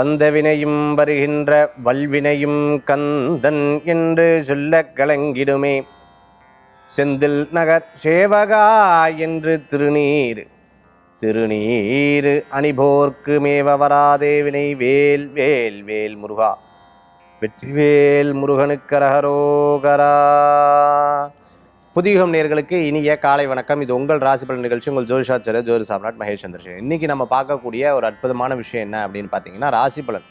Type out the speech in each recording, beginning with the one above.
வந்தவினையும் வருகின்ற வல்வினையும் கந்தன் என்று சொல்ல கலங்கிடுமே. செந்தில் நகர் சேவகா என்று திருநீர். திருநீர் அணிபோர்க்கு மேவ வராதே வினை வேல் வேல் வேல் முருகா. வெற்றிவேல் முருகனுக்கரகரோகரா புதியுகம் நேர்களுக்கு இனிய காலை வணக்கம். இது உங்கள் ராசி பலன் நிகழ்ச்சி. உங்கள் ஜோதிஷாச்சர ஜோதி சாம்ராட் மகேஷ் சந்திரசேகர். இன்னைக்கு நம்ம பார்க்கக்கூடிய ஒரு அற்புதமான விஷயம் என்ன அப்படின்னு பார்த்தீங்கன்னா ராசி பலன்.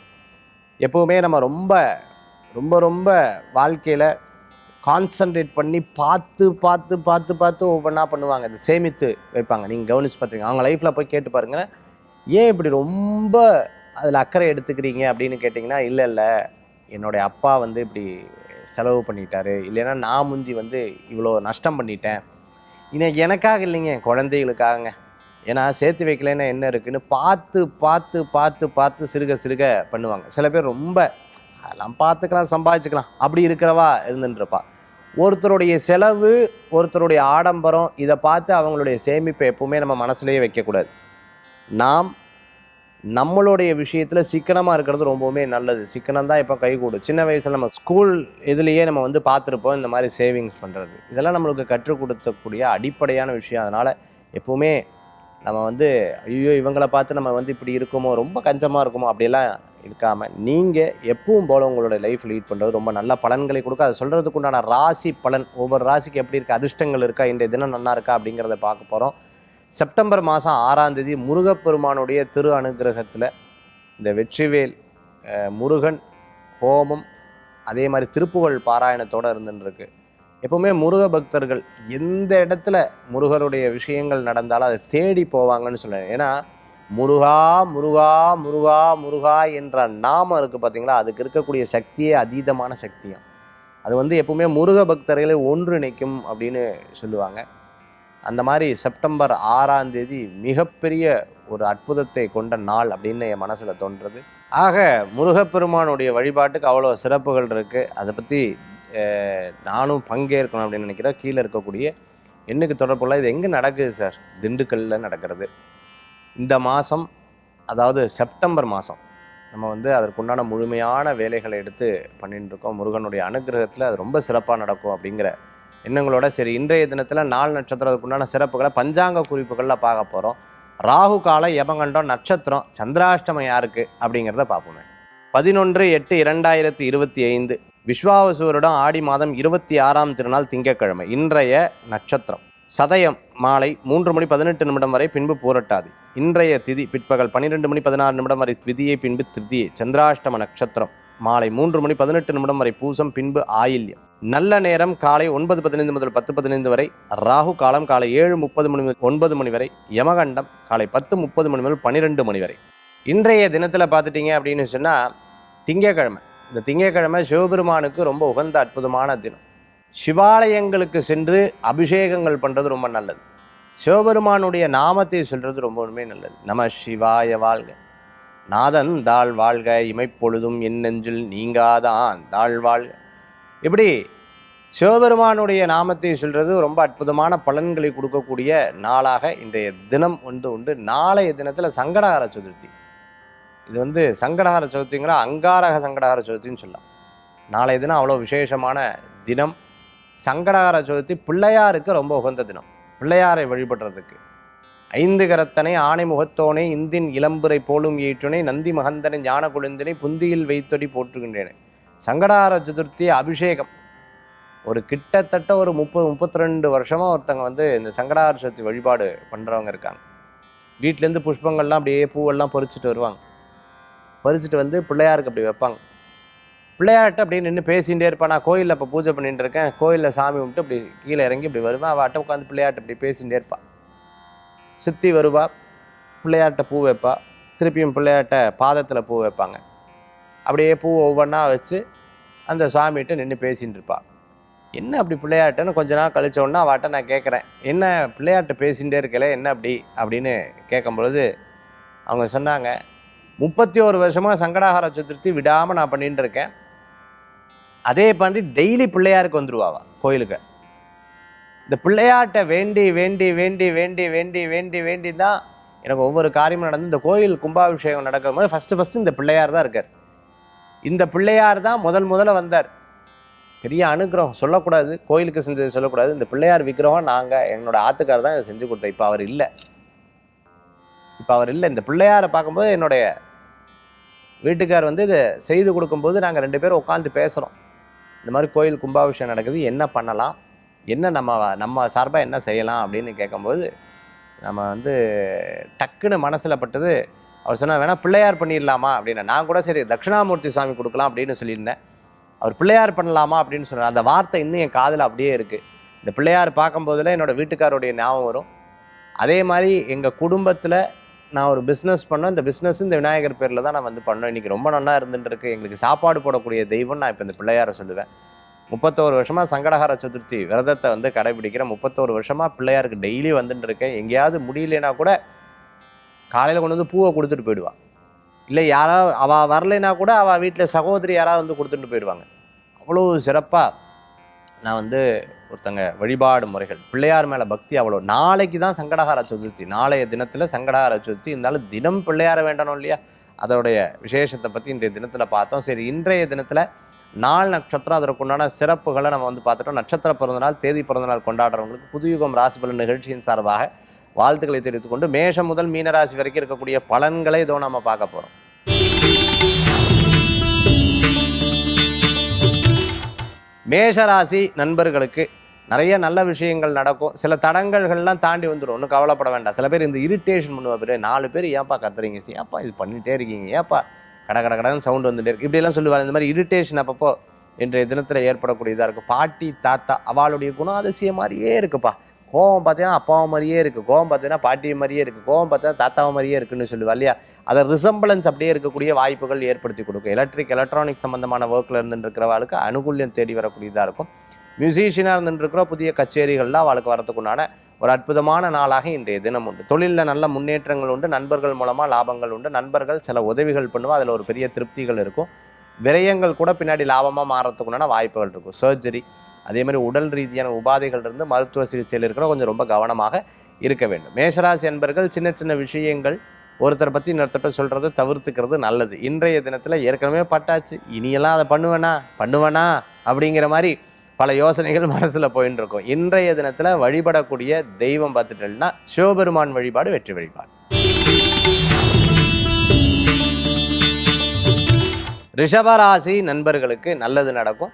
எப்போவுமே நம்ம ரொம்ப ரொம்ப ரொம்ப வாழ்க்கையில் கான்சன்ட்ரேட் பண்ணி பார்த்து பார்த்து பார்த்து பார்த்து ஒவ்வொன்றா பண்ணுவாங்க. இது சேமித்து வைப்பாங்க. நீங்கள் கவனிச்சு பார்த்துருங்க அவங்க லைஃப்பில் போய் கேட்டு பாருங்கள் ஏன் இப்படி ரொம்ப அதில் அக்கறை எடுத்துக்கிறீங்க அப்படின்னு கேட்டிங்கன்னா இல்லை இல்லை. என்னுடைய அப்பா வந்து இப்படி செலவு பண்ணிட்டாரு. இல்லைன்னா நான் முந்தி வந்து இவ்வளோ நஷ்டம் பண்ணிட்டேன். இனி எனக்காக இல்லைங்க என் குழந்தைகளுக்காகங்க. ஏன்னா சேர்த்து வைக்கலைன்னா என்ன இருக்குன்னு பார்த்து பார்த்து பார்த்து பார்த்து சிறுக சிறுக பண்ணுவாங்க. சில பேர் ரொம்ப அதெல்லாம் பார்த்துக்கலாம் சம்பாதிச்சுக்கலாம். அப்படி இருக்கிறவா இருந்துன்றப்பா ஒருத்தருடைய செலவு ஒருத்தருடைய ஆடம்பரம் இதை பார்த்து அவங்களுடைய சேமிப்பை எப்பவுமே நம்ம மனசுலேயே வைக்கக்கூடாது. நாம் நம்மளுடைய விஷயத்தில் சிக்கனமாக இருக்கிறது ரொம்பவுமே நல்லது. சிக்கனம் தான் இப்போ கைகூடும் சின்ன வயசில் நம்ம ஸ்கூல் இதுலேயே நம்ம வந்து பார்த்துருப்போம் இந்த மாதிரி சேவிங்ஸ் பண்ணுறது இதெல்லாம் நம்மளுக்கு கற்றுக் கொடுத்தக்கூடிய அடிப்படையான விஷயம். அதனால் எப்போவுமே நம்ம வந்து ஐயோ இவங்கள பார்த்து நம்ம வந்து இப்படி இருக்குமோ ரொம்ப கஞ்சமாக இருக்குமோ அப்படியெல்லாம் இருக்காமல் நீங்கள் எப்பவும் போல உங்களோட லைஃப் லீட் பண்ணுறது ரொம்ப நல்ல பலன்களை கொடுக்க அதை சொல்கிறதுக்கு உண்டான ராசி பலன் ஒவ்வொரு ராசிக்கு எப்படி இருக்குது அதிர்ஷ்டங்கள் இருக்கா இன்றைய தினம் நல்லா இருக்கா அப்படிங்கிறத பார்க்க போகிறோம் செப்டம்பர் மாதம் ஆறாம் தேதி முருகப்பெருமானுடைய திரு அனுகிரகத்தில் இந்த வெற்றிவேல் முருகன் ஹோமம் அதே மாதிரி திருப்புகழ் பாராயணத்தோடு இருந்துருக்கு எப்பவுமே முருக பக்தர்கள் எந்த இடத்துல முருகருடைய விஷயங்கள் நடந்தாலும் அதை தேடி போவாங்கன்னு சொல்லுவேன் ஏன்னா முருகா முருகா முருகா முருகா என்ற நாமம் இருக்குது பார்த்தீங்களா அதுக்கு இருக்கக்கூடிய சக்தியே அதீதமான சக்தியும். அது வந்து எப்பவுமே முருக பக்தர்களை ஒன்றிணைக்கும் அப்படின்னு சொல்லுவாங்க. அந்த மாதிரி செப்டம்பர் ஆறாம் தேதி மிகப்பெரிய ஒரு அற்புதத்தை கொண்ட நாள் அப்படின்னு என் மனசில் தோன்றுறது. ஆக முருகப்பெருமானுடைய வழிபாட்டுக்கு அவ்வளோ சிறப்புகள் இருக்குது அதை பற்றி நானும் பங்கேற்கணும் அப்படின்னு நினைக்கிறேன். கீழே இருக்கக்கூடிய எண்ணுக்கு தொடர்புள்ள இது எங்கே நடக்குது சார்? திண்டுக்கல்லில் நடக்கிறது. இந்த மாதம் அதாவது செப்டம்பர் மாதம் நம்ம வந்து அதற்குண்டான முழுமையான வேலைகளை எடுத்து பண்ணிட்டு இருக்கோம். முருகனுடைய அனுகிரகத்தில் அது ரொம்ப சிறப்பாக நடக்கும் அப்படிங்கிற எண்ணங்களோட சரி இன்றைய தினத்தில் நாலு நட்சத்திரத்துக்கு உண்டான சிறப்புகளை பஞ்சாங்க குறிப்புகளில் பார்க்க போகிறோம் ராகு கால யமகண்டம் நட்சத்திரம் சந்திராஷ்டமம் யாருக்கு அப்படிங்கிறத பார்ப்போமே. பதினொன்று எட்டு இரண்டாயிரத்தி இருபத்தி ஐந்து. விஸ்வாவசூரிடம் ஆடி மாதம் இருபத்தி ஆறாம் திருநாள் திங்கட்கிழமை இன்றைய நட்சத்திரம். சதயம் மாலை மூன்று மணி பதினெட்டு நிமிடம் வரை பின்பு பூரட்டாதி. இன்றைய திதி பிற்பகல் பன்னிரெண்டு மணி பதினாறு நிமிடம் வரை திதியை பின்பு திருதியை சந்திராஷ்டம நட்சத்திரம் மாலை மூன்று மணி பதினெட்டு நிமிடம் வரை பூசம் பின்பு ஆயில்யம். நல்ல நேரம் காலை ஒன்பது பதினைந்து முதல் பத்து பதினைந்து வரை ராகு காலம் காலை ஏழு முப்பது மணி முதல் ஒன்பது மணி வரை யமகண்டம் காலை பத்து முப்பது மணி முதல் பன்னிரெண்டு மணி வரை. இன்றைய தினத்தில் பார்த்துட்டீங்க அப்படின்னு சொன்னால் திங்கக்கிழமை. இந்த திங்கக்கிழமை சிவபெருமானுக்கு ரொம்ப உகந்த அற்புதமான தினம். சிவாலயங்களுக்கு சென்று அபிஷேகங்கள் பண்ணுறது ரொம்ப நல்லது. சிவபெருமானுடைய நாமத்தை சொல்கிறது ரொம்பவுமே நல்லது. நம சிவாய வாழ்க. நாதன் தாழ் வாழ்க இமைப்பொழுதும் என் நெஞ்சில் நீங்காதான் தாழ் வாழ்க. இப்படி சிவபெருமானுடைய நாமத்தை சொல்கிறது ரொம்ப அற்புதமான பலன்களை கொடுக்கக்கூடிய நாளாக இன்றைய தினம் வந்து உண்டு. நாளைய தினத்தில் சங்கடகார சதுர்த்தி. இது வந்து சங்கடஹர சதுர்த்திங்கிற அங்காரக சங்கடகார சதுர்த்தின்னு சொல்லலாம். நாளைய தினம் அவ்வளோ விசேஷமான தினம். சங்கடகார சதுர்த்தி பிள்ளையாருக்கு ரொம்ப உகந்த தினம். பிள்ளையாரை வழிபடுறதுக்கு. ஐந்து கரத்தனை ஆணை முகத்தோனை இந்தின் இளம்புரை போலும் ஈற்றுனை நந்தி மகந்தனை ஞான குழுந்தினை புந்தியில் வைத்தொடி போற்றுகின்றேனே. சங்கடார சதுர்த்தி அபிஷேகம். ஒரு கிட்டத்தட்ட ஒரு முப்பது முப்பத்தி ரெண்டு வருஷமாக ஒருத்தங்க வந்து இந்த சங்கடார சதுர்த்தி வழிபாடு பண்ணுறவங்க இருக்காங்க. வீட்டிலேருந்து புஷ்பங்கள்லாம் அப்படியே பூவெல்லாம் பறிச்சுட்டு வருவாங்க. பறிச்சுட்டு வந்து பிள்ளையாருக்கு அப்படி வைப்பாங்க. பிள்ளையார்ட்ட அப்படியே நின்று பேசிகிட்டே இருப்பேன். நான் கோயிலில் இப்போ பூஜை பண்ணிட்டு இருக்கேன். கோயிலில் சாமி கும்பிட்டு அப்படி கீழே இறங்கி இப்படி வருவேன். அட்டை உட்காந்து பிள்ளையார்ட்ட அப்படி பேசிகிட்டே இருப்பாள் சுற்றி வருவா. பிள்ளையார்கிட்ட பூ வைப்பா. திருப்பியும் பிள்ளையார்கிட்ட பாதத்தில் பூ வைப்பாங்க. அப்படியே பூ ஒவ்வொன்றா வச்சு அந்த சுவாமிகிட்ட நின்று பேசின்னு இருப்பாள் என்ன அப்படி பிள்ளையாட்டுன்னு கொஞ்ச நாள் கழிச்ச உடனே அவட்ட நான் கேட்குறேன். என்ன பிள்ளையாட்டை பேசிகிட்டே இருக்கல என்ன அப்படி? அப்படின்னு கேட்கும் பொழுது அவங்க சொன்னாங்க முப்பத்தி ஒரு வருஷமாக சங்கடாகார சதுர்த்தி விடாமல் நான் பண்ணிட்டு இருக்கேன் அதே பண்ணி டெய்லி பிள்ளையாருக்கு வந்துடுவாவா கோயிலுக்கு. இந்த பிள்ளையாட்டை வேண்டி வேண்டி வேண்டி வேண்டி வேண்டி வேண்டி வேண்டி தான் எனக்கு ஒவ்வொரு காரியமும் நடந்து இந்த கோயில் கும்பாபிஷேகம் நடக்கும் போது ஃபஸ்ட்டு ஃபஸ்ட்டு இந்த பிள்ளையார் தான் இருக்கார். இந்த பிள்ளையார் தான் முதல் முதல்ல வந்தார். பெரிய அனுகிரகம் சொல்லக்கூடாது கோயிலுக்கு செஞ்சது சொல்லக்கூடாது. இந்த பிள்ளையார் விக்கிரகம் நாங்கள் என்னோட ஆத்துக்கார் தான் இதை செஞ்சு கொடுத்தோம் இப்போ அவர் இல்லை. இப்போ அவர் இல்லை. இந்த பிள்ளையாரை பார்க்கும்போது என்னுடைய வீட்டுக்கார் வந்து இதை செய்து கொடுக்கும்போது நாங்கள் ரெண்டு பேரும் உட்காந்து பேசுகிறோம் இந்த மாதிரி கோயில் கும்பாபிஷேகம் நடக்குது என்ன பண்ணலாம்? என்ன நம்ம நம்ம சார்பாக என்ன செய்யலாம் அப்படின்னு கேட்கும்போது நம்ம வந்து டக்குன்னு மனசில் பட்டது அவர் சொன்னார் வேணா பிள்ளையார் பண்ணிடலாமா? அப்படின்னு. நான் கூட சரி தட்சிணாமூர்த்தி சாமி கொடுக்கலாம் அப்படின்னு சொல்லியிருந்தேன். அவர் பிள்ளையார் பண்ணலாமா? அப்படின்னு சொன்னார். அந்த வார்த்தை இன்னும் என் காதில் அப்படியே இருக்குது இந்த பிள்ளையார் பார்க்கும்போதில் என்னோட வீட்டுக்காரோடைய ஞாபகம் வரும். அதே மாதிரி எங்கள் குடும்பத்தில் நான் ஒரு பிஸ்னஸ் பண்ணோம். இந்த பிஸ்னஸ் இந்த விநாயகர் பேரில் தான் நான் வந்து பண்ணோம். இன்றைக்கி ரொம்ப நல்லா இருந்துட்டுருக்கு. எங்களுக்கு சாப்பாடு போடக்கூடிய தெய்வம் நான் இப்போ இந்த பிள்ளையாரை சொல்லுவேன். முப்பத்தோரு வருஷமாக சங்கடஹர சதுர்த்தி விரதத்தை வந்து கடைபிடிக்கிறேன். முப்பத்தோரு வருஷமாக பிள்ளையாருக்கு டெய்லி வந்துட்டு இருக்கேன் எங்கேயாவது முடியலனா கூட காலையில் கொண்டு வந்து பூவை கொடுத்துட்டு போயிடுவா. இல்லை யாராவது அவள் வரலைன்னா கூட அவள் வீட்டில் சகோதரி யாராவது வந்து கொடுத்துட்டு போயிடுவாங்க. அவ்வளோ சிறப்பாக நான் வந்து ஒருத்தங்க வழிபாடு முறைகள். பிள்ளையார் மேலே பக்தி அவ்வளோ. நாளைக்கு தான் சங்கடகார சதுர்த்தி. நாளைய தினத்தில் சங்கடகார சதுர்த்தி. இருந்தாலும் தினம் பிள்ளையார வேண்டணும் இல்லையா? அதோடைய விசேஷத்தை பற்றி இன்றைய தினத்தில் பார்த்தோம். சரி இன்றைய தினத்தில் நாள் நட்சத்திரம் அதற்குண்டான சிறப்புகளை நம்ம வந்து பார்த்துட்டோம். நட்சத்திர பிறந்தநாள் தேதி பிறந்தநாள் கொண்டாடுறவங்களுக்கு புதுயுகம் ராசிபலன் நிகழ்ச்சியின் சார்பாக வாழ்த்துக்களை தெரிவித்துக்கொண்டு மேஷம் முதல் மீனராசி வரைக்கும் இருக்கக்கூடிய பலன்களை இதோ நம்ம பார்க்க போகிறோம் மேஷராசி நண்பர்களுக்கு நிறைய நல்ல விஷயங்கள் நடக்கும். சில தடங்கல்கள்லாம் தாண்டி வந்துடும் ஒன்றும் கவலைப்பட வேண்டாம். சில பேர் இந்த இரிட்டேஷன் பண்ணுவா பேர் நாலு பேர் ஏன்ப்பா கத்துறீங்க? சி ஏப்பா இது பண்ணிகிட்டே இருக்கீங்க. ஏப்பா கட கட கடன்னு சவுண்ட் வந்துட்டே இருக்கு. இப்படியெல்லாம் சொல்லுவாங்க. இந்த மாதிரி இரிட்டேஷன் அப்பப்போ இன்றைய தினத்தில் ஏற்படக்கூடியதாக இருக்கும். பாட்டி தாத்தா அவளுடைய குணம் அதிசயம் மாதிரியே இருக்குப்பா. கோவம் பார்த்தீங்கன்னா அப்பாவை மாதிரியே இருக்குது கோவம் பார்த்தீங்கன்னா பாட்டி மாதிரியே இருக்குது கோவம் பார்த்தீங்கன்னா தாத்தாவை மாதிரியே இருக்குன்னு சொல்லுவா இல்லையா? அதை ரிசம்பளன்ஸ் அப்படியே இருக்கக்கூடிய வாய்ப்புகள் ஏற்படுத்தி கொடுக்கும். எலக்ட்ரிக் எலக்ட்ரானிக் சம்மந்தமான ஒர்க்கில் இருந்துட்டு அனுகூல்யம் தேடி வரக்கூடியதாக இருக்கும். மியூசிஷியனாக இருந்துருக்கிற புதிய கச்சேரிகள்லாம் அவளுக்கு வரத்துக்குண்டான ஒரு அற்புதமான நாளாக இன்றைய தினம் உண்டு. தொழிலில் நல்ல முன்னேற்றங்கள் உண்டு. நண்பர்கள் மூலமாக லாபங்கள் உண்டு. நண்பர்கள் சில உதவிகள் பண்ணுவோம் அதில் ஒரு பெரிய திருப்திகள் இருக்கும். விரயங்கள் கூட பின்னாடி லாபமாக மாறத்துக்குண்டான வாய்ப்புகள் இருக்கும். சர்ஜரி அதே மாதிரி உடல் ரீதியான உபாதைகள் இருந்து மருத்துவ சிகிச்சையில் இருக்கிற கொஞ்சம் ரொம்ப கவனமாக இருக்க வேண்டும். மேஷராசி என்பர்கள் சின்ன சின்ன விஷயங்கள் ஒருத்தரை பற்றி இன்னொருத்தட்ட சொல்கிறத தவிர்த்துக்கிறது நல்லது. இன்றைய தினத்தில் ஏற்கனவே பட்டாச்சு. இனியெல்லாம் அதை பண்ணுவேனா? பண்ணுவேனா? அப்படிங்கிற மாதிரி பல யோசனைகள் மனசில் போயின்னு இருக்கும் இன்றைய தினத்தில் வழிபடக்கூடிய தெய்வம் பார்த்துட்டேன்னா சிவபெருமான் வழிபாடு வெற்றி வழிபாடு. ரிஷபராசி நண்பர்களுக்கு நல்லது நடக்கும்.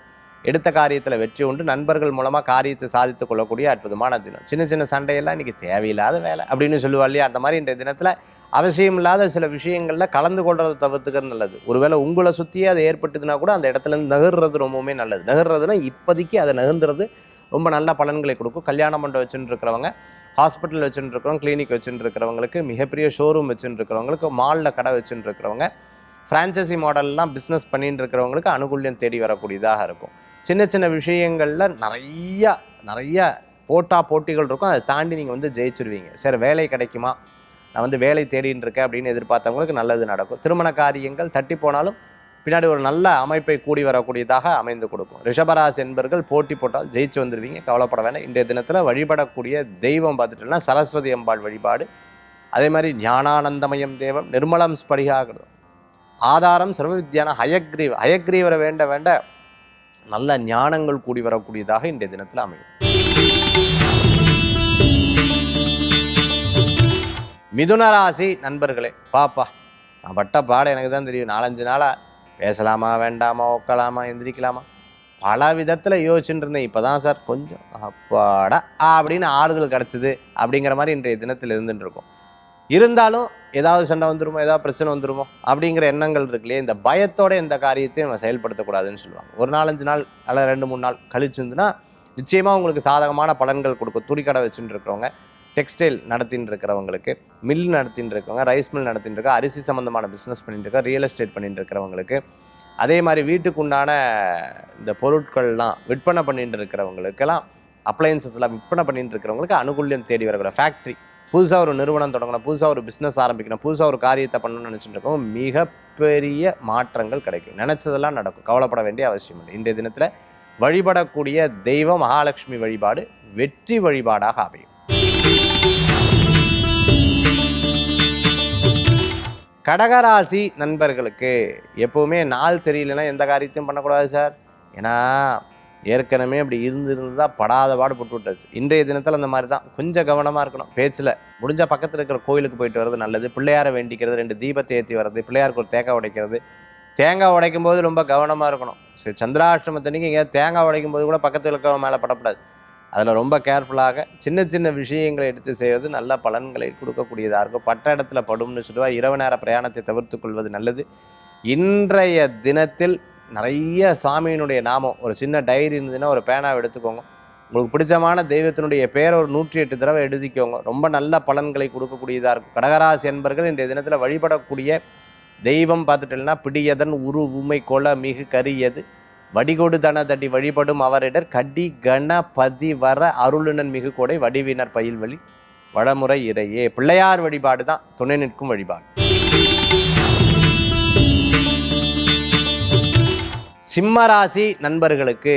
எடுத்த காரியத்தில் வெற்றி உண்டு. நண்பர்கள் மூலமாக காரியத்தை சாதித்து கொள்ளக்கூடிய அற்புதமான தினம். சின்ன சின்ன சண்டையெல்லாம் இன்றைக்கி தேவையில்லாத வேலை அப்படின்னு சொல்லுவா இல்லையா? அந்த மாதிரி இன்றைய தினத்தில் அவசியம் இல்லாத சில விஷயங்களில் கலந்து கொள்வது தவிர்த்துக்கிறது நல்லது. ஒருவேளை உங்களை சுற்றியே அது ஏற்பட்டுதுன்னா கூட அந்த இடத்துலேருந்து நகர்றது ரொம்பவுமே நல்லது. நகர்றதுன்னா இப்போதைக்கு அதை நகர்ந்துறது ரொம்ப நல்ல பலன்களை கொடுக்கும். கல்யாண மண்டபம் வச்சுட்டு இருக்கிறவங்க ஹாஸ்பிட்டல் வச்சுட்டு இருக்கிறவங்க கிளினிக் வச்சுட்டு இருக்கிறவங்களுக்கு மிகப்பெரிய ஷோரூம் வச்சுட்டு இருக்கிறவங்களுக்கு மாலில் கடை வச்சுட்டு இருக்கிறவங்க ஃப்ரான்ச்சைசி மாடல்லாம் பிஸ்னஸ் பண்ணிட்டு இருக்கிறவங்களுக்கு அனுகூல்யம் தேடி வரக்கூடியதாக இருக்கும். சின்ன சின்ன விஷயங்களில் நிறையா நிறைய போட்டா போட்டிகள் இருக்கும். அதை தாண்டி நீங்கள் வந்து ஜெயிச்சிருவீங்க. சரி வேலை கிடைக்குமா? நான் வந்து வேலை தேடின்னு இருக்கேன் அப்படின்னு எதிர்பார்த்தவங்களுக்கு நல்லது நடக்கும். திருமண காரியங்கள் தட்டி போனாலும் பின்னாடி ஒரு நல்ல அமைப்பை கூடி வரக்கூடியதாக அமைந்து கொடுக்கும். ரிஷபராசி என்பர்கள் போட்டி போட்டால் ஜெயிச்சு வந்துடுவீங்க கவலைப்பட வேண்டாம். இன்றைய தினத்தில் வழிபடக்கூடிய தெய்வம் பார்த்துட்டோம்னா சரஸ்வதி அம்பாள் வழிபாடு. அதே மாதிரி ஞானானந்தமயம் தேவம் நிர்மலம் ஸ்படிகாகிறது ஆதாரம் சர்வ வித்யான ஹயக்ரீவ ஹயக்ரீவரை வேண்ட வேண்ட நல்ல ஞானங்கள் கூடி வரக்கூடியதாக இன்றைய தினத்தில் அமையும். மிதுன ராசி நண்பர்களே பாப்பா நான் பட்ட பாடம் எனக்கு தான் தெரியும். நாலஞ்சு நாளாக பேசலாமா வேண்டாமா உட்கலாமா எந்திரிக்கலாமா? பல விதத்தில் யோசிச்சுட்டு இருந்தேன் இப்போ தான் சார் கொஞ்சம் அப்பாடா அப்படின்னு ஆறுதல் கிடச்சிது அப்படிங்கிற மாதிரி இன்றைய தினத்தில் இருந்துட்டு இருக்கோம் இருந்தாலும் ஏதாவது சண்டை வந்துருமோ ஏதாவது பிரச்சனை வந்துருமோ அப்படிங்கிற எண்ணங்கள் இருக்கு இல்லையா இந்த பயத்தோட இந்த காரியத்தையும் நம்ம செயல்படுத்தக்கூடாதுன்னு சொல்லுவாங்க. ஒரு நாலஞ்சு நாள் அல்ல ரெண்டு மூணு நாள் கழிச்சிருந்துன்னா நிச்சயமாக உங்களுக்கு சாதகமான பலன்கள் கொடுக்கும். துணிக்கடை வச்சுட்டு இருக்கிறவங்க டெக்ஸ்டைல் நடத்தின்னு இருக்கிறவங்களுக்கு மில் நடத்தின்னு இருக்கவங்க ரைஸ் மில் நடத்தின்னு இருக்க அரிசி சம்மந்தமான பிஸ்னஸ் பண்ணிட்டு இருக்க ரியல் எஸ்டேட் பண்ணிட்டு இருக்கிறவங்களுக்கு அதே மாதிரி வீட்டுக்கு உண்டான இந்த பொருட்கள்லாம் விற்பனை பண்ணிட்டு இருக்கிறவங்களுக்கெல்லாம் அப்ளையன்சஸ்லாம் விற்பனை பண்ணிட்டு இருக்கிறவங்களுக்கு அனுகூல்யம் தேடி வரக்கூட ஃபேக்ட்ரி புதுசாக ஒரு நிறுவனம் தொடங்கணும் புதுசாக ஒரு பிஸ்னஸ் ஆரம்பிக்கணும் புதுசாக ஒரு காரியத்தை பண்ணணும்னு நினச்சிட்டு இருக்கோம் மிகப்பெரிய மாற்றங்கள் கிடைக்கும். நினச்சதெல்லாம் நடக்கும். கவலைப்பட வேண்டிய அவசியம் இல்லை. இன்றைய தினத்தில் வழிபடக்கூடிய தெய்வம் மகாலட்சுமி வழிபாடு வெற்றி வழிபாடாக அமையும். கடகராசி நண்பர்களுக்கு எப்போவுமே நாள் சரியில்லைன்னா எந்த காரியத்தையும் பண்ணக்கூடாது சார். ஏன்னா ஏற்கனவே அப்படி இருந்து இருந்து தான் படாத பாடு போட்டு விட்டாச்சு. இன்றைய தினத்தில் அந்த மாதிரி தான். கொஞ்சம் கவனமாக இருக்கணும். பேச்சில் முடிஞ்சால் பக்கத்தில் இருக்கிற கோயிலுக்கு போயிட்டு வர்றது நல்லது. பிள்ளையாரை வேண்டிக்கிறது ரெண்டு தீபத்தை ஏற்றி வர்றது பிள்ளையாருக்கு ஒரு தேங்காய் உடைக்கிறது. தேங்காய் உடைக்கும் போது ரொம்ப கவனமாக இருக்கணும். சரி சந்திராஷ்டமத்தன்னைக்கு எங்கேயாவது தேங்காய் உடைக்கும் போது கூட பக்கத்தில் இருக்கிறவங்க மேலே படப்படாது. அதில் ரொம்ப கேர்ஃபுல்லாக சின்ன சின்ன விஷயங்களை எடுத்து செய்வது நல்ல பலன்களை கொடுக்கக்கூடியதாக இருக்கும். பட்ட இடத்துல படும்னு சொல்லுவா. இரவு நேர பிரயாணத்தை தவிர்த்து கொள்வது நல்லது. இன்றைய தினத்தில் நிறைய சுவாமியினுடைய நாமம். ஒரு சின்ன டைரி இருந்ததுன்னா ஒரு பேனாவை எடுத்துக்கோங்க. உங்களுக்கு பிடிச்சமான தெய்வத்தினுடைய பேரை ஒரு நூற்றி எட்டு தடவை எழுதிக்கோங்க. ரொம்ப நல்ல பலன்களை கொடுக்கக்கூடியதாக இருக்கும். கடகராசி என்பர்கள் இன்றைய தினத்தில் வழிபடக்கூடிய தெய்வம் பார்த்துட்டீங்கன்னா பிடியதன் உரு உமை கொல மிகு கரியது வடிகொடு தனதடி வழிபடும் அவரிடர் கடி கணபதி வர அருளுனன் மிகு கொடை வடிவினர் பயில்வழி வடமுறை இறையே. பிள்ளையார் வழிபாடு தான் துணை நிற்கும் வழிபாடு. சிம்மராசி நண்பர்களுக்கு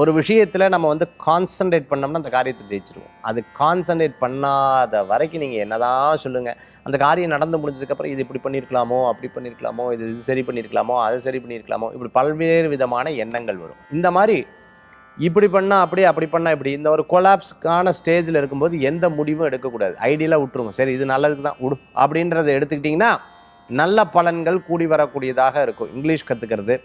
ஒரு விஷயத்தில் நம்ம வந்து கான்சன்ட்ரேட் பண்ணோம்னா அந்த காரியத்தை ஜெயிச்சிருவோம். அது கான்சன்ட்ரேட் பண்ணாத வரைக்கும் நீங்கள் என்னதான் சொல்லுங்கள் அந்த காரியம் நடந்து முடிஞ்சதுக்கப்புறம் இது இப்படி பண்ணியிருக்கலாமோ அப்படி பண்ணியிருக்கலாமோ இது இது சரி பண்ணியிருக்கலாமோ அது சரி பண்ணியிருக்கலாமோ இப்படி பல்வேறு விதமான எண்ணங்கள் வரும். இந்த மாதிரி இப்படி பண்ணால் அப்படி அப்படி பண்ணால் இப்படி. இந்த ஒரு கொலாப்ஸ்க்கான ஸ்டேஜில் இருக்கும்போது எந்த முடிவும் எடுக்கக்கூடாது. ஐடியலாக விட்டுருங்க சரி இது நல்லதுக்கு தான் விடு. அப்படின்றத எடுத்துக்கிட்டிங்கன்னா நல்ல பலன்கள் கூடி வரக்கூடியதாக இருக்கும். இங்கிலீஷ் கற்றுக்கிறது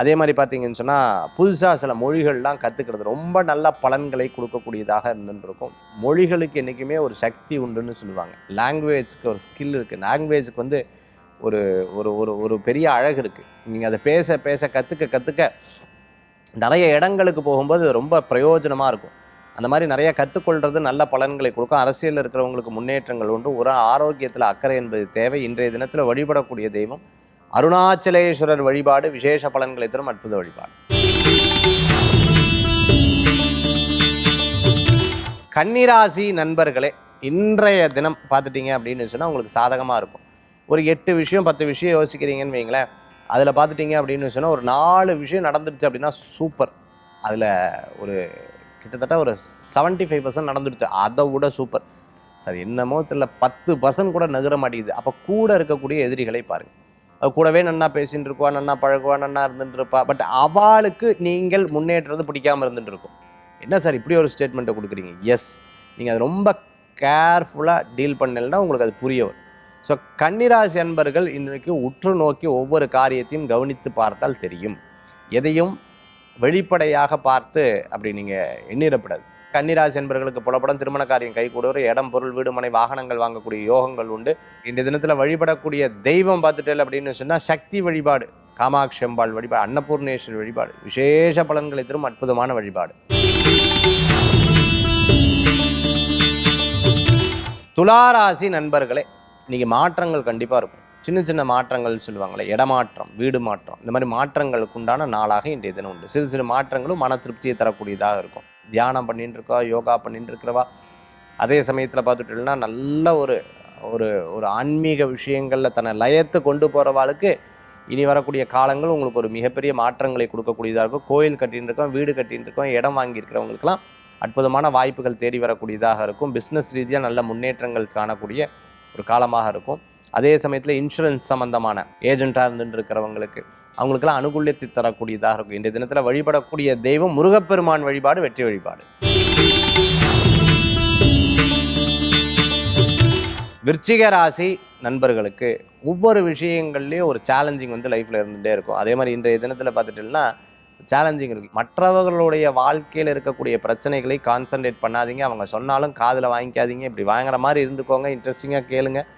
அதே மாதிரி பார்த்தீங்கன்னு சொன்னால் புதுசாக சில மொழிகள்லாம் கற்றுக்கிறது ரொம்ப நல்ல பலன்களை கொடுக்கக்கூடியதாக இருந்துருக்கும். மொழிகளுக்கு என்றைக்குமே ஒரு சக்தி உண்டுன்னு சொல்லுவாங்க. லாங்குவேஜ்க்கு ஒரு ஸ்கில் இருக்குது லாங்குவேஜுக்கு வந்து ஒரு ஒரு ஒரு ஒரு பெரிய அழகு இருக்குது நீங்கள் அதை பேச பேச கற்றுக்க கற்றுக்க நிறைய இடங்களுக்கு போகும்போது ரொம்ப பிரயோஜனமாக இருக்கும். அந்த மாதிரி நிறைய கற்றுக்கொள்றது நல்ல பலன்களை கொடுக்கும். அரசியலில் இருக்கிறவங்களுக்கு முன்னேற்றங்கள் உண்டு. ஒரு ஆரோக்கியத்தில் அக்கறை என்பது தேவை. இன்றைய தினத்தில் வழிபடக்கூடிய தெய்வம் அருணாச்சலேஸ்வரர் வழிபாடு விசேஷ பலன்களை தரும் அற்புத வழிபாடு. கன்னிராசி நண்பர்களே இன்றைய தினம் பார்த்துட்டீங்க அப்படின்னு சொன்னால் உங்களுக்கு சாதகமாக இருக்கும். ஒரு எட்டு விஷயம் பத்து விஷயம் யோசிக்கிறீங்கன்னு வைங்களேன். அதில் பார்த்துட்டீங்க அப்படின்னு சொன்னால் ஒரு நாலு விஷயம் நடந்துருச்சு அப்படின்னா சூப்பர். அதில் ஒரு கிட்டத்தட்ட ஒரு 75% ஃபைவ் பர்சன்ட் நடந்துடுச்சு அதை விட சூப்பர். சார் என்னமோ தெரியல பத்து பர்சன்ட் கூட நகர மாட்டேங்குது. அப்போ கூட இருக்கக்கூடிய எதிரிகளை பாருங்கள் கூடவே நன்னா பேசிட்டு இருக்குவா நன்னா பழகுவா நன்னா இருந்துட்டு இருப்பா பட் அவளுக்கு நீங்கள் முன்னேற்றது பிடிக்காமல் இருந்துட்டு இருக்கும் என்ன சார் இப்படி ஒரு ஸ்டேட்மெண்ட்டை கொடுக்குறீங்க? எஸ் நீங்கள் அது ரொம்ப கேர்ஃபுல்லாக டீல் பண்ணலைன்னா உங்களுக்கு அது புரிய வரும். ஸோ கன்னிராசி அன்பர்கள் இன்றைக்கு உற்று நோக்கி ஒவ்வொரு காரியத்தையும் கவனித்து பார்த்தால் தெரியும். எதையும் வெளிப்படையாக பார்த்து அப்படி நீங்கள் எண்ணிடப்படாது. கன்னிராசி என்பர்களுக்கு புலப்படம் திருமண காரியம் கைகூடுவர் இடம் பொருள் வீடு மனை வாகனங்கள் வாங்கக்கூடிய யோகங்கள் உண்டு. இந்த தினத்தில் வழிபடக்கூடிய தெய்வம் பார்த்துட்டேன் அப்படின்னு சொன்னால் சக்தி வழிபாடு காமாட்சி அம்பாள் வழிபாடு அன்னபூர்ணேஸ்வரி வழிபாடு விசேஷ பலன்களை தரும் அற்புதமான வழிபாடு. துளாராசி நண்பர்களே இன்னைக்கு மாற்றங்கள் கண்டிப்பாக இருக்கும். சின்ன சின்ன மாற்றங்கள் சொல்லுவாங்களே இடமாற்றம் வீடு மாற்றம் இந்த மாதிரி மாற்றங்களுக்கு உண்டான நாளாக இன்றைய தினம் உண்டு. சிறு சிறு மாற்றங்களும் மன திருப்தியை தரக்கூடியதாக இருக்கும். தியானம் பண்ணிட்டு இருக்கா யோகா பண்ணிட்டு இருக்கிறவா அதே சமயத்தில் பார்த்துட்டோம்னா நல்ல ஒரு ஒரு ஒரு ஆன்மீக விஷயங்களில் தன்னை லயத்து கொண்டு போகிறவாளுக்கு இனி வரக்கூடிய காலங்கள் உங்களுக்கு ஒரு மிகப்பெரிய மாற்றங்களை கொடுக்கக்கூடியதாக இருக்கும். கோயில் கட்டின்னு இருக்கோம் வீடு கட்டின்னு இருக்கோம் இடம் வாங்கியிருக்கிறவங்களுக்கெல்லாம் அற்புதமான வாய்ப்புகள் தேடி வரக்கூடியதாக இருக்கும். பிஸ்னஸ் ரீதியாக நல்ல முன்னேற்றங்கள் காணக்கூடிய ஒரு காலமாக இருக்கும். அதே சமயத்தில் இன்சூரன்ஸ் சம்மந்தமான ஏஜெண்ட்டாக இருந்துட்டு இருக்கிறவங்களுக்கு அவங்களுக்கெல்லாம் அனுகூலியத்தை தரக்கூடியதாக இருக்கும். இந்த தினத்தில் வழிபடக்கூடிய தெய்வம் முருகப்பெருமான் வழிபாடு வெற்றி வழிபாடு. விருச்சிக ராசி நண்பர்களுக்கு ஒவ்வொரு விஷயங்கள்லேயும் ஒரு சேலஞ்சிங் வந்து லைஃப்பில் இருந்துகிட்டே இருக்கும். அதே மாதிரி இன்றைய தினத்தில் பார்த்துட்டீங்கன்னா சேலஞ்சிங் இருக்குது மற்றவர்களுடைய வாழ்க்கையில் இருக்கக்கூடிய பிரச்சனைகளை கான்சன்ட்ரேட் பண்ணாதீங்க. அவங்க சொன்னாலும் காதில் வாங்கிக்காதீங்க. இப்படி வாங்குற மாதிரி இருந்துக்கோங்க. இன்ட்ரெஸ்டிங்காக கேளுங்கள்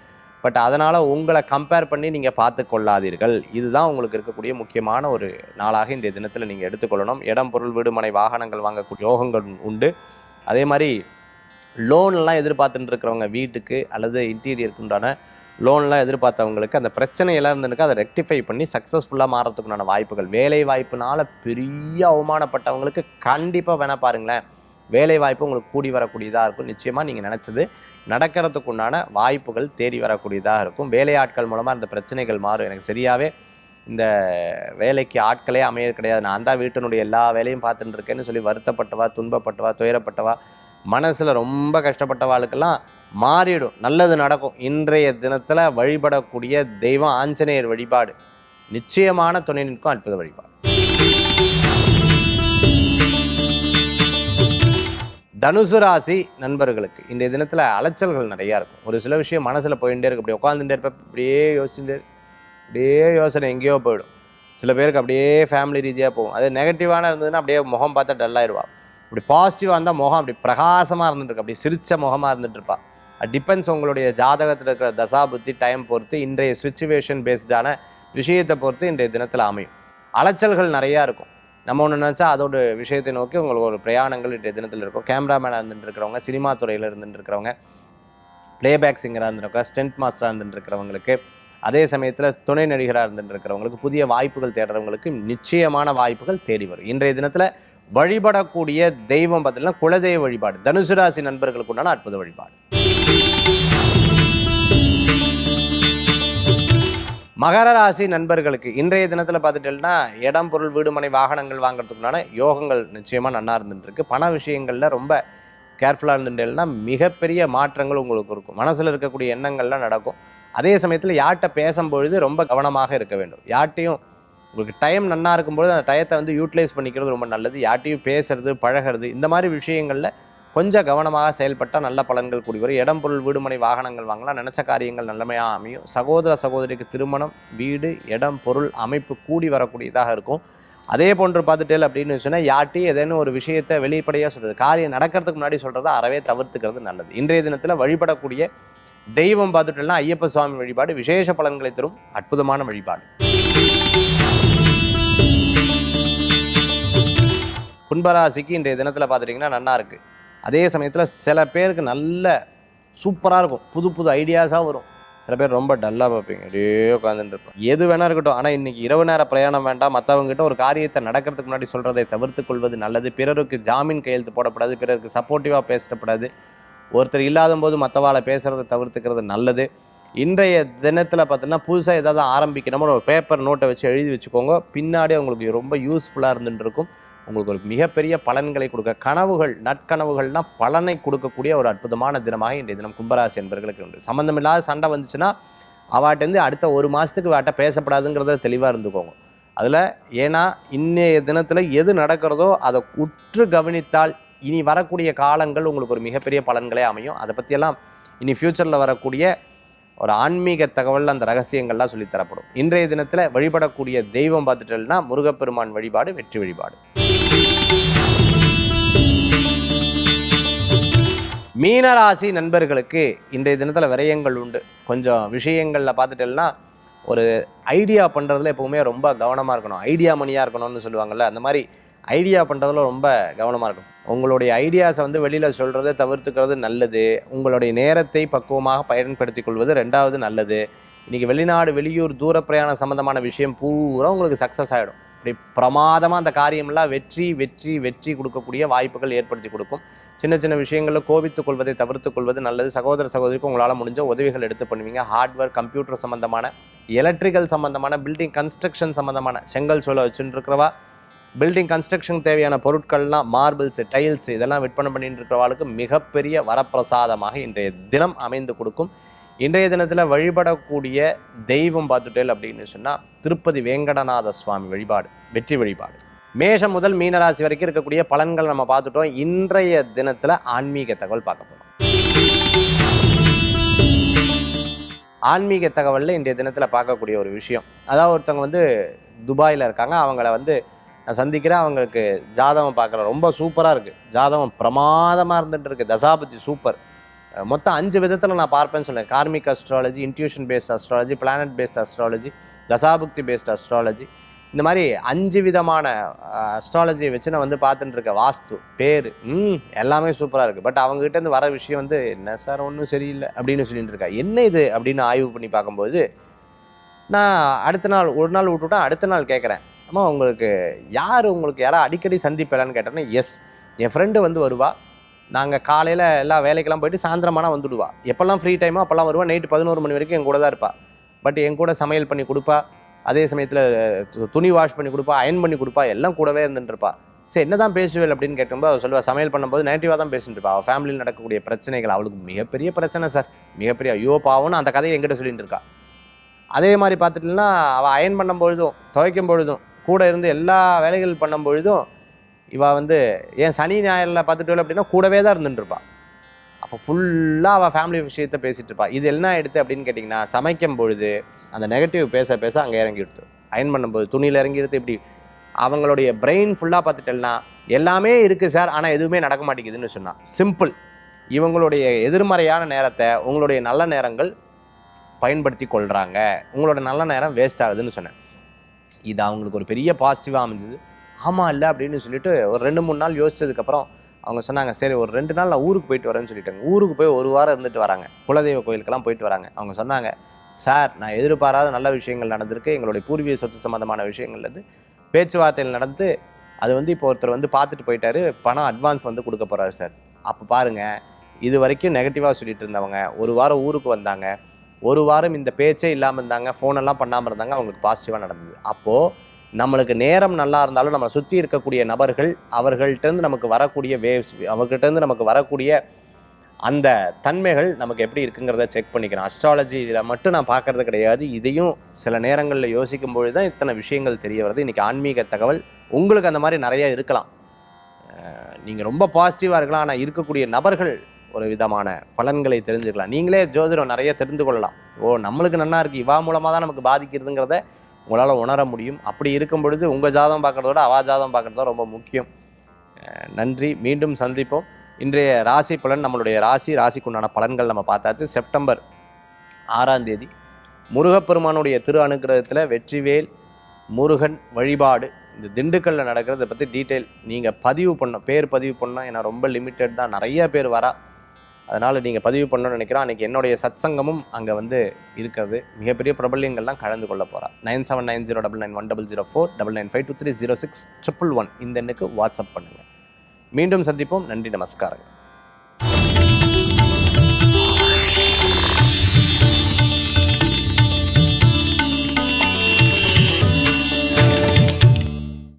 பட் அதனால் உங்களை கம்பேர் பண்ணி நீங்கள் பார்த்து கொள்ளாதீர்கள் இதுதான் உங்களுக்கு இருக்கக்கூடிய முக்கியமான ஒரு நாளாக இந்த தினத்தில் நீங்கள் எடுத்துக்கொள்ளணும். இடம் பொருள் வீடுமனை வாகனங்கள் வாங்கக்கூடிய யோகங்கள் உண்டு. அதே மாதிரி லோன்லாம் எதிர்பார்த்துட்டு இருக்கிறவங்க வீட்டுக்கு அல்லது இன்டீரியருக்கு உண்டான லோன்லாம் எதிர்பார்த்தவங்களுக்கு அந்த பிரச்சனையெல்லாம் இருந்துருக்கு அதை ரெக்டிஃபை பண்ணி சக்ஸஸ்ஃபுல்லாக மாறத்துக்குண்டான வாய்ப்புகள். வேலை வாய்ப்புனால பெரிய அவமானப்பட்டவங்களுக்கு கண்டிப்பாக வேணால் பாருங்களேன். வேலை வாய்ப்பு உங்களுக்கு கூடி வரக்கூடியதாக இருக்கும். நிச்சயமாக நீங்கள் நினச்சது நடக்கிறதுக்குண்டான வாய்ப்புகள் தேடி வரக்கூடியதாக இருக்கும். வேலையாட்கள் மூலமாக அந்த பிரச்சனைகள் மாறும். எனக்கு சரியாகவே இந்த வேலைக்கு ஆட்களே அமைய கிடையாது. நான் தான் வீட்டினுடைய எல்லா வேலையும் பார்த்துட்டு இருக்கேன்னு சொல்லி வருத்தப்பட்டவா துன்பப்பட்டவா துயரப்பட்டவா மனசில் ரொம்ப கஷ்டப்பட்டவாளுக்கெல்லாம் மாறிடும். நல்லது நடக்கும். இன்றைய தினத்தில் வழிபடக்கூடிய தெய்வம் ஆஞ்சநேயர் வழிபாடு. நிச்சயமான துணை நிற்கும் அற்புத வழிபாடு. தனுசு ராசி நண்பர்களுக்கு இந்த தினத்தில் அலைச்சல்கள் நிறையா இருக்கும். ஒரு சில விஷயம் மனசில் போயிட்டே இருக்கு. அப்படி உட்காந்துட்டே இருப்பேன். அப்படியே யோசிச்சுட்டே அப்படியே யோசனை எங்கேயோ போயிடும். சில பேருக்கு அப்படியே ஃபேமிலி ரீதியாக போகும். அது நெகட்டிவான இருந்ததுன்னா அப்படியே முகம் பார்த்தா டல்லாயிருவா இப்படி பாசிட்டிவாக இருந்தால் முகம் அப்படி பிரகாசமாக இருந்துட்டுருக்கு அப்படி சிரிச்ச முகமாக இருந்துட்டு இருப்பா. அது டிபெண்ட்ஸ் உங்களுடைய ஜாதகத்தில் இருக்கிற தசா புத்தி டைம் பொறுத்து இன்றைய சுச்சுவேஷன் பேஸ்டான விஷயத்தை பொறுத்து இன்றைய தினத்தில் அமையும். அலைச்சல்கள் நிறையா இருக்கும். நம்ம ஒன்று நினச்சா அதோட விஷயத்தை நோக்கி உங்களுக்கு ஒரு பிரயாணங்கள் இன்றைய தினத்தில் இருக்கும். கேமராமேனாக இருந்துட்டு இருக்கிறவங்க சினிமா துறையில் இருந்துட்டு இருக்கிறவங்க ப்ளேபேக் சிங்கராக இருந்துருக்கா ஸ்டென்ட் மாஸ்டராக இருந்துட்டு இருக்கிறவங்களுக்கு அதே சமயத்தில் துணை நடிகராக இருந்துட்டு இருக்கிறவங்களுக்கு புதிய வாய்ப்புகள் தேடுறவங்களுக்கு நிச்சயமான வாய்ப்புகள் தேடி வரும். இன்றைய தினத்தில் வழிபடக்கூடிய தெய்வம் பார்த்தீங்கன்னா குலதெய்வ வழிபாடு. தனுசு ராசி நண்பர்களுக்கு உண்டான அற்புத வழிபாடு. மகர ராசி நண்பர்களுக்கு இன்றைய தினத்தில் பார்த்துட்டேன்னா இடம் பொருள் வீடுமனை வாகனங்கள் வாங்குறதுக்குனால யோகங்கள் நிச்சயமாக நல்லா இருந்துட்டுருக்கு. பண விஷயங்களில் ரொம்ப கேர்ஃபுல்லாக இருந்துட்டேன்னா மிகப்பெரிய மாற்றங்கள் உங்களுக்கு இருக்கும். மனசில் இருக்கக்கூடிய எண்ணங்கள்லாம் நடக்கும். அதே சமயத்தில் யார்கிட்ட பேசும்பொழுது ரொம்ப கவனமாக இருக்க வேண்டும். யார்ட்டையும் உங்களுக்கு டைம் நன்னா இருக்கும்போது அந்த டயத்தை வந்து யூட்டிலைஸ் பண்ணிக்கிறது ரொம்ப நல்லது. யார்ட்டையும் பேசுறது பழகிறது இந்த மாதிரி விஷயங்களில் கொஞ்சம் கவனமாக செயல்பட்டால் நல்ல பலன்கள் கூடி வரும். இடம் பொருள் வீடுமனை வாகனங்கள் வாங்கலாம். நினச்ச காரியங்கள் நல்லமையாக அமையும். சகோதர சகோதரிக்கு திருமணம் வீடு இடம் பொருள் அமைப்பு கூடி வரக்கூடியதாக இருக்கும். அதே போன்று பார்த்துட்டேல் அப்படின்னு சொன்னால் யார்ட்டையும் ஏதேனும் ஒரு விஷயத்தை வெளிப்படையாக சொல்கிறது காரியம் நடக்கிறதுக்கு முன்னாடி சொல்கிறத அறவே தவிர்த்துக்கிறது நல்லது. இன்றைய தினத்தில் வழிபடக்கூடிய தெய்வம் பார்த்துட்டோம்னா ஐயப்ப சுவாமி வழிபாடு விசேஷ பலன்களை தரும் அற்புதமான வழிபாடு. கும்பராசிக்கு இன்றைய தினத்தில் பார்த்துட்டிங்கன்னா நல்லா இருக்குது அதே சமயத்தில் சில பேருக்கு நல்ல சூப்பராக இருக்கும். புது புது ஐடியாஸாக வரும். சில பேர் ரொம்ப டல்லாக பார்ப்பீங்க. அப்படியே உட்காந்துட்டு இருப்போம். எது வேணா இருக்கட்டும். ஆனால் இன்றைக்கி இரவு நேர பிரயாணம் வேண்டாம். மற்றவங்ககிட்ட ஒரு காரியத்தை நடக்கிறதுக்கு முன்னாடி சொல்கிறதை தவிர்த்து கொள்வது நல்லது. பிறருக்கு ஜாமீன் கையெழுத்து போடக்கூடாது பிறருக்கு சப்போர்ட்டிவாக பேசப்படாது. ஒருத்தர் இல்லாத போது மற்றவாளை பேசுகிறத தவிர்த்துக்கிறது நல்லது. இன்றைய தினத்தில் பார்த்தீங்கன்னா புதுசாக ஏதாவது ஆரம்பிக்கணுமோ ஒரு பேப்பர் நோட்டை வச்சு எழுதி வச்சுக்கோங்க. பின்னாடி அவங்களுக்கு ரொம்ப யூஸ்ஃபுல்லாக இருந்துட்டு இருக்கும். உங்களுக்கு ஒரு மிகப்பெரிய பலன்களை கொடுக்க கனவுகள் நட்கனவுகள்னால் பலனை கொடுக்கக்கூடிய ஒரு அற்புதமான தினமாக இன்றைய தினம் கும்பராசி என்பர்களுக்கு உண்டு. சம்மந்தமில்லாத சண்டை வந்துச்சுன்னா அவாட்டேருந்து அடுத்த ஒரு மாதத்துக்கு வாட்ட பேசப்படாதுங்கிறத தெளிவாக இருந்துக்கோங்க. அதில் ஏன்னா இன்றைய தினத்தில் எது நடக்கிறதோ அதை உற்று கவனித்தால் இனி வரக்கூடிய காலங்கள் உங்களுக்கு ஒரு மிகப்பெரிய பலன்களே அமையும். அதை பற்றியெல்லாம் இனி ஃப்யூச்சரில் வரக்கூடிய ஒரு ஆன்மீக தகவல் அந்த ரகசியங்கள்லாம் சொல்லித்தரப்படும் இன்றைய தினத்தில் வழிபடக்கூடிய தெய்வம் பார்த்துட்டோம்னா முருகப்பெருமான் வழிபாடு வெற்றி வழிபாடு. மீனராசி நண்பர்களுக்கு இன்றைய தினத்தில் விரயங்கள் உண்டு. கொஞ்சம் விஷயங்களில் பார்த்துட்டேன்னா ஒரு ஐடியா பண்ணுறதுல எப்போவுமே ரொம்ப கவனமாக இருக்கணும். ஐடியா மணியாக இருக்கணும்னு சொல்லுவாங்கள்ல அந்த மாதிரி ஐடியா பண்ணுறதுல ரொம்ப கவனமாக இருக்கணும். உங்களுடைய ஐடியாஸை வந்து வெளியில் சொல்கிறத தவிர்த்துக்கிறது நல்லது. உங்களுடைய நேரத்தை பக்குவமாக பயன்படுத்தி கொள்வது ரெண்டாவது நல்லது. இன்றைக்கி வெளிநாடு வெளியூர் தூர பிரயாணம் சம்மந்தமான விஷயம் பூரா உங்களுக்கு சக்ஸஸ் ஆகிடும் இப்படி பிரமாதமாக அந்த காரியமெல்லாம் வெற்றி வெற்றி வெற்றி கொடுக்கக்கூடிய வாய்ப்புகள் ஏற்படுத்தி கொடுக்கும். சின்ன சின்ன விஷயங்களில் கோபித்துக் கொள்வதை தவிர்த்துக் கொள்வது நல்லது. சகோதர சகோதரிக்கு உங்களால் முடிஞ்ச உதவிகள் எடுத்து பண்ணுவீங்க. ஹார்ட்வேர் கம்ப்யூட்டர் சம்மந்தமான எலக்ட்ரிக்கல் சம்மந்தமான பில்டிங் கன்ஸ்ட்ரக்ஷன் சம்மந்தமான செங்கல் சோலை வச்சுட்டு இருக்கிறவா பில்டிங் கன்ஸ்ட்ரக்ஷன் தேவையான பொருட்கள்லாம் மார்பிள்ஸ் டைல்ஸ் இதெல்லாம் விற்பனை பண்ணிட்டு இருக்கிறவாளுக்கு மிகப்பெரிய வரப்பிரசாதமாக இன்றைய தினம் அமைந்து கொடுக்கும். இன்றைய தினத்தில் வழிபடக்கூடிய தெய்வம் பார்த்துட்டேல் அப்படின்னு சொன்னால் திருப்பதி வேங்கடநாத சுவாமி வழிபாடு வெற்றி வழிபாடு. மேஷம் முதல் மீனராசி வரைக்கும் இருக்கக்கூடிய பலன்கள் நம்ம பார்த்துட்டோம். இன்றைய தினத்தில் ஆன்மீக தகவல் பார்க்க போகிறோம் ஆன்மீக தகவலில் இன்றைய தினத்தில் பார்க்கக்கூடிய ஒரு விஷயம். அதாவது ஒருத்தவங்க வந்து துபாயில் இருக்காங்க. அவங்கள வந்து நான் சந்திக்கிறேன். அவங்களுக்கு ஜாதகம் பார்க்குறேன் ரொம்ப சூப்பராக இருக்குது ஜாதகம் பிரமாதமாக இருந்துட்டு இருக்குது தசாபதி சூப்பர். மொத்தம் அஞ்சு விதத்தில் நான் பார்ப்பேன்னு சொன்னேன் karmic astrology intuition based astrology planet based astrology தசாபுக்தி பேஸ்ட் அஸ்ட்ராலஜி இந்த மாதிரி அஞ்சு விதமான அஸ்ட்ராலஜியை வச்சு நான் வந்து பார்த்துட்டு இருக்கேன். வாஸ்து பேர் ம் எல்லாமே சூப்பராக இருக்குது பட் அவங்ககிட்டேருந்து வர விஷயம் வந்து என்ன சார் ஒன்றும் சரியில்லை அப்படின்னு சொல்லிட்டு இருக்கா? என்ன இது? அப்படின்னு ஆய்வு பண்ணி பார்க்கும்போது நான் அடுத்த நாள் ஒரு நாள் விட்டுவிட்டா அடுத்த நாள் கேட்குறேன். அம்மா உங்களுக்கு யார் உங்களுக்கு யாராவது அடிக்கடி சந்திப்பேலான்னு கேட்டேன்னா எஸ் என் ஃப்ரெண்டு வந்து வருவா. நாங்கள் காலையில் எல்லா வேலைக்கெல்லாம் போயிட்டு சாயந்தரமானா வந்துடுவா. எப்போல்லாம் ஃப்ரீ டைமோ அப்போல்லாம் வருவா. நைட்டு பதினோரு மணி வரைக்கும் என் கூட தான் இருப்பா. பட் என் கூட சமையல் பண்ணி கொடுப்பா. அதே சமயத்தில் துணி வாஷ் பண்ணி கொடுப்பா அயன் பண்ணி கொடுப்பா எல்லாம் கூடவே இருந்துட்டுருப்பா சரி என்ன தான் பேசுவேல் அப்படின்னு கேட்கும்போது அவள் சொல்லுவா சமையல் பண்ணும்போது நெகட்டிவாக தான் பேசிட்டு இருப்பா. அவள் ஃபேமிலியில் நடக்கக்கூடிய பிரச்சனைகள் அவளுக்கு மிகப்பெரிய பிரச்சனை சார் மிகப்பெரிய ஐயோ பாவம்னு அந்த கதையை எங்கிட்ட சொல்லிட்டு இருக்கா. அதே மாதிரி பார்த்துட்டுனா அவள் அயன் பண்ணும் பொழுதும் துவைக்கும் பொழுதும் கூட இருந்து எல்லா வேலைகள் பண்ணும் பொழுதும் இவள் வந்து ஏன் சனி ஞாயிறில் பார்த்துட்டு அப்படின்னா கூடவே தான் இருந்துட்டுருப்பாள் அப்போ ஃபுல்லாக அவள் ஃபேமிலி விஷயத்த பேசிகிட்டு இருப்பாள் இது என்ன எடுத்து அப்படின்னு கேட்டிங்கன்னா சமைக்கும் பொழுது அந்த நெகட்டிவ் பேச பேச அங்கே இறங்கி எடுத்து அயன் பண்ணும்போது துணியில் இறங்கிடுது இப்படி அவங்களுடைய பிரெயின் ஃபுல்லாக பார்த்துட்டேன்னா எல்லாமே இருக்குது சார் ஆனால் எதுவுமே நடக்க மாட்டேங்குதுன்னு சொன்னான். சிம்பிள் இவங்களுடைய எதிர்மறையான நேரத்தை உங்களுடைய நல்ல நேரங்கள் பயன்படுத்தி கொள்கிறாங்க உங்களோட நல்ல நேரம் வேஸ்ட் ஆகுதுன்னு சொன்னேன். இது அவங்களுக்கு ஒரு பெரிய பாசிட்டிவாக அமைஞ்சது. ஆமாம் இல்லை அப்படின்னு சொல்லிட்டு ஒரு ரெண்டு மூணு நாள் யோசிச்சதுக்கப்புறம் அவங்க சொன்னாங்க சரி ஒரு ரெண்டு நாள் நான் ஊருக்கு போயிட்டு வரேன்னு சொல்லிட்டாங்க. ஊருக்கு போய் ஒரு வாரம் இருந்துட்டு வராங்க. குலதெய்வ கோயிலுக்கெல்லாம் போயிட்டு வராங்க. அவங்க சொன்னாங்க சார் நான் எதிர்பாராத நல்ல விஷயங்கள் நடந்திருக்கு. எங்களுடைய பூர்வீக சொத்து சம்மந்தமான விஷயங்கள் வந்து பேச்சுவார்த்தைகள் நடந்து அது வந்து இப்போ ஒருத்தர் வந்து பார்த்துட்டு போயிட்டாரு. பணம் அட்வான்ஸ் வந்து கொடுக்க போகிறாரு சார். அப்போ பாருங்க இது வரைக்கும் நெகட்டிவாக சொல்லிட்டு இருந்தவங்க ஒரு வாரம் ஊருக்கு வந்தாங்க. ஒரு வாரம் இந்த பேச்சே இல்லாமல் இருந்தாங்க ஃபோனெல்லாம் பண்ணாமல் இருந்தாங்க அவங்களுக்கு பாசிட்டிவாக நடந்தது. அப்போது நம்மளுக்கு நேரம் நல்லா இருந்தாலும் நம்ம சுற்றி இருக்கக்கூடிய நபர்கள் அவர்கள்ட்டேருந்து நமக்கு வரக்கூடிய வேவ்ஸ் அவர்கிட்டேருந்து நமக்கு வரக்கூடிய அந்த தன்மைகள் நமக்கு எப்படி இருக்குங்கிறத செக் பண்ணிக்கிறேன். அஸ்ட்ராலஜி இதில் மட்டும் நான் பார்க்கறது கிடையாது. இதையும் சில நேரங்களில் யோசிக்கும் பொழுது தான் இத்தனை விஷயங்கள் தெரிய வருது. இன்றைக்கி ஆன்மீக தகவல் உங்களுக்கு அந்த மாதிரி நிறைய இருக்கலாம். நீங்கள் ரொம்ப பாசிட்டிவாக இருக்கலாம். ஆனால் இருக்கக்கூடிய நபர்கள் ஒரு விதமான பலன்களை தெரிஞ்சுக்கலாம். நீங்களே ஜோதிடம் நிறைய தெரிந்து கொள்ளலாம். ஓ நம்மளுக்கு நல்லா இருக்குது இவா மூலமாக தான் நமக்கு பாதிக்கிறதுங்கிறத உங்களால் உணர முடியும். அப்படி இருக்கும் பொழுது உங்கள் ஜாதகம் பார்க்குறதோட அவா ஜாதகம் பார்க்குறது ரொம்ப முக்கியம். நன்றி. மீண்டும் சந்திப்போம். இன்றைய ராசி பலன் நம்மளுடைய ராசி ராசிக்குண்டான பலன்கள் நம்ம பார்த்தாச்சு. செப்டம்பர் ஆறாம் தேதி முருகப்பெருமானுடைய திரு அனுகிரகத்தில் வெற்றிவேல் முருகன் வழிபாடு இந்த திண்டுக்கல்லில் நடக்கிறத பற்றி டீட்டெயில் நீங்கள் பதிவு பண்ண பேர் பதிவு பண்ணால் ஏன்னா ரொம்ப லிமிட்டட் தான். நிறைய பேர் வரா. அதனால் நீங்கள் பதிவு பண்ணணும்னு நினைக்கிறோம் அன்றைக்கி என்னுடைய சத்சங்கமும் அங்கே வந்து இருக்கிறது. மிகப்பெரிய பிரபல்யங்கள்லாம் கலந்து கொள்ள போகிறா nine seven nine zero double nine one double zero four double nine five two three zero six triple one இந்த எண்ணுக்கு வாட்ஸ்அப் பண்ணுங்கள் மீண்டும் சந்திப்போம். நன்றி நமஸ்காரங்கள்.